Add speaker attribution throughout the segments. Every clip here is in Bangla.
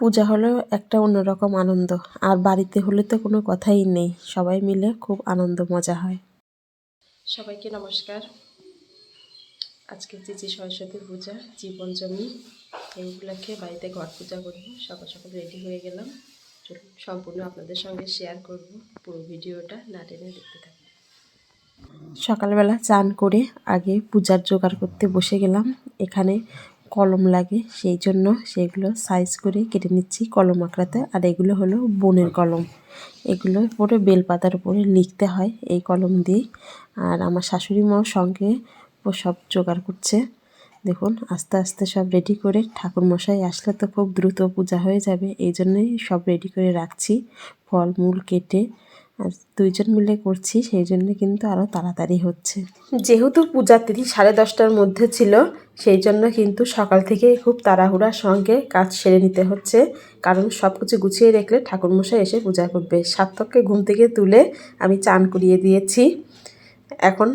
Speaker 1: পূজা হলো একটা অন্যরকম আনন্দ। আর বাড়িতে হলে তো কোনো কথাই নেই। সবাই মিলে খুব আনন্দ, মজা হয়। সবাইকে নমস্কার। আজকে চিচি সরস্বতী পূজা, জীবন জমি এইগুলোকে বাড়িতে ঘর পূজা করব। সকাল সকাল রেডি হয়ে গেলাম। চলুন, সম্পূর্ণ আপনাদের সঙ্গে শেয়ার করব পুরো ভিডিওটা। না টেনে দেখতে থাকুন। সকালবেলা চান করে আগে পূজার জোগাড় করতে বসে গেলাম। এখানে কলম লাগে, সেই জন্য সেগুলো সাইজ করে কেটে নিচ্ছি কলম আঁকড়াতে। আর এগুলো হলো বনের কলম। এগুলো পুরো বেলপাতার উপরে লিখতে হয় এই কলম দিয়ে। আর আমার শাশুড়ি মাও সঙ্গে ও সব জোগাড় করছে। দেখুন, আস্তে আস্তে সব রেডি করে ঠাকুর মশাই আসলে তো খুব দ্রুত পূজা হয়ে যাবে, এই জন্যই সব রেডি করে রাখছি। ফলমূল কেটে আর দুইজন মিলে করছি, সেই জন্য কিন্তু আরও তাড়াতাড়ি হচ্ছে। যেহেতু পূজার তিথি সাড়ে দশটার মধ্যে ছিল, সেই জন্য কিন্তু সকাল থেকে খুব তাড়াহুড়ার সঙ্গে কাজ সেরে নিতে হচ্ছে। কারণ সব কিছু গুছিয়ে রেখলে ঠাকুরমশাই এসে পূজা করবে। সার্থককে ঘুম থেকে তুলে আমি চান করিয়ে দিয়েছি। এখন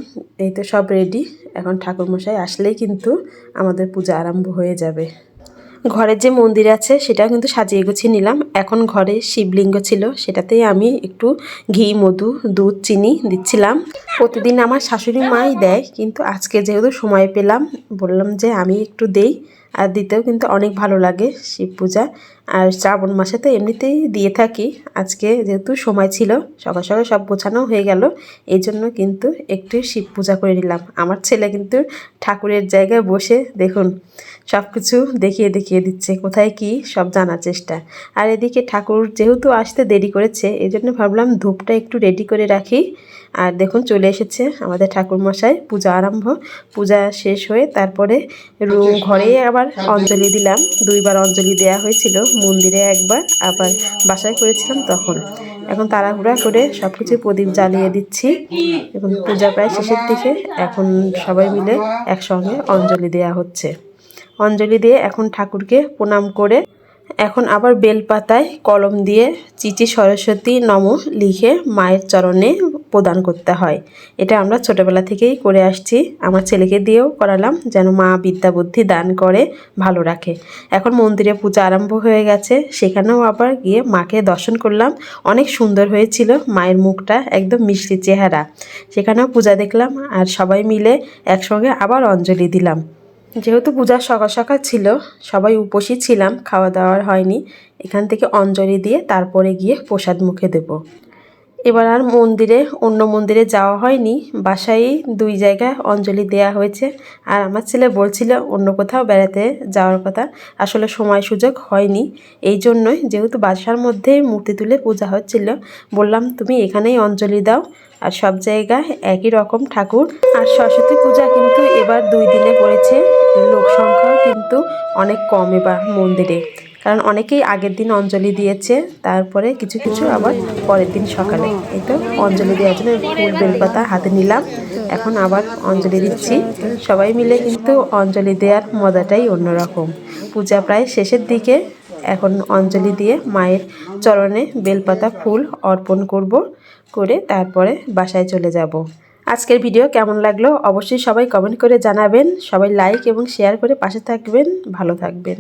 Speaker 1: এই তো সব রেডি এখন ঠাকুরমশাই আসলেই কিন্তু আমাদের পূজা আরম্ভ হয়ে যাবে। ঘরের যে মন্দির আছে সেটা কিন্তু সাজিয়ে গুছিয়ে নিলাম। এখন ঘরে শিবলিঙ্গ ছিল, সেটাতেই আমি একটু ঘি, মধু, দুধ, চিনি দিচ্ছিলাম। প্রতিদিন আমার শাশুড়ি মাই দেয়, কিন্তু আজকে যেহেতু সময় পেলাম, বললাম যে আমি একটু দেই। আর দিতেও কিন্তু অনেক ভালো লাগে শিব পূজা। আর শ্রাবণ মাসে তো এমনিতেই দিয়ে থাকি। আজকে যেহেতু সময় ছিল সকাল সকাল সব গোছানো হয়ে গেল এই জন্য কিন্তু একটু শিব পূজা করে নিলাম। আমার ছেলে কিন্তু ঠাকুরের জায়গায় বসে দেখুন সব কিছু দেখিয়ে দেখিয়ে দিচ্ছে কোথায় কি সব জানার চেষ্টা। আর এদিকে ঠাকুর যেহেতু আসতে দেরি করেছে এই জন্য ভাবলাম ধূপটা একটু রেডি করে রাখি। আর দেখুন চলে এসেছে আমাদের ঠাকুরমশাই পূজা আরম্ভ। পূজা শেষ হয়ে তারপরে রুম ঘরে আবার অঞ্জলি দিলাম। দুইবার অঞ্জলি দেয়া হয়েছিল। মন্দিরে একবার, আবার বাসায় করেছিলাম তখন। এখন তাড়াহুড়া করে সব কিছু প্রদীপ জ্বালিয়ে দিচ্ছি এবং পূজা প্রায় শেষের দিকে। এখন সবাই মিলে একসঙ্গে অঞ্জলি দেয়া হচ্ছে। অঞ্জলি দিয়ে এখন ঠাকুরকে প্রণাম করে এখন আবার বেলপাতায় কলম দিয়ে চিচি সরস্বতী নম লিখে মায়ের চরণে প্রদান করতে হয়। এটা আমরা ছোটোবেলা থেকেই করে আসছি। আমার ছেলেকে দিয়েও করালাম যেন মা বিদ্যা বুদ্ধি দান করে, ভালো রাখে। এখন মন্দিরে পূজা আরম্ভ হয়ে গেছে। সেখানেও আবার গিয়ে মাকে দর্শন করলাম। অনেক সুন্দর হয়েছিল মায়ের মুখটা, একদম মিষ্টি চেহারা। সেখানেও পূজা দেখলাম আর সবাই মিলে একসঙ্গে আবার অঞ্জলি দিলাম। যেহেতু পূজা সকাল সকাল ছিল, সবাই উপসী ছিলাম, খাওয়া দাওয়ার হয়নি। এখান থেকে অঞ্জলি দিয়ে তারপরে গিয়ে প্রসাদ মুখে দেব। এবার আর মন্দিরে, অন্য মন্দিরে যাওয়া হয়নি। বাসায় দুই জায়গায় অঞ্জলি দেয়া হয়েছে। আর আমার ছেলে বলছিল, অন্য কোথাও বেড়াতে যাওয়ার কথা। আসলে সময় সুযোগ হয়নি। এই জন্যই যেহেতু বাসার মধ্যেই মূর্তি তুলে পূজা হচ্ছিল, বললাম, তুমি এখানেই অঞ্জলি দাও। আর সব জায়গায় একই রকম ঠাকুর। আর সরস্বতী পূজা কিন্তু এবার দুই দিনে পড়েছে। লোক সংখ্যাও কিন্তু অনেক কম এবার মন্দিরে। কারণ অনেকেই আগের দিন অঞ্জলি দিয়েছে, তারপরে কিছু কিছু আবার পরের দিন সকালে। এই তো অঞ্জলি দেওয়ার জন্য ফুল বেলপাতা হাতে নিলাম, এখন আবার অঞ্জলি দিচ্ছি। সবাই মিলে কিন্তু অঞ্জলি দেওয়ার মজাটাই অন্যরকম। পূজা প্রায় শেষের দিকে, এখন অঞ্জলি দিয়ে মায়ের চরণে বেলপাতা ফুল অর্পণ করব, করে তারপরে বাসায় চলে যাব। আজকের ভিডিও কেমন লাগল অবশ্যই সবাই কমেন্ট করে জানাবেন, সবাই লাইক এবং শেয়ার করে পাশে থাকবেন, ভালো থাকবেন।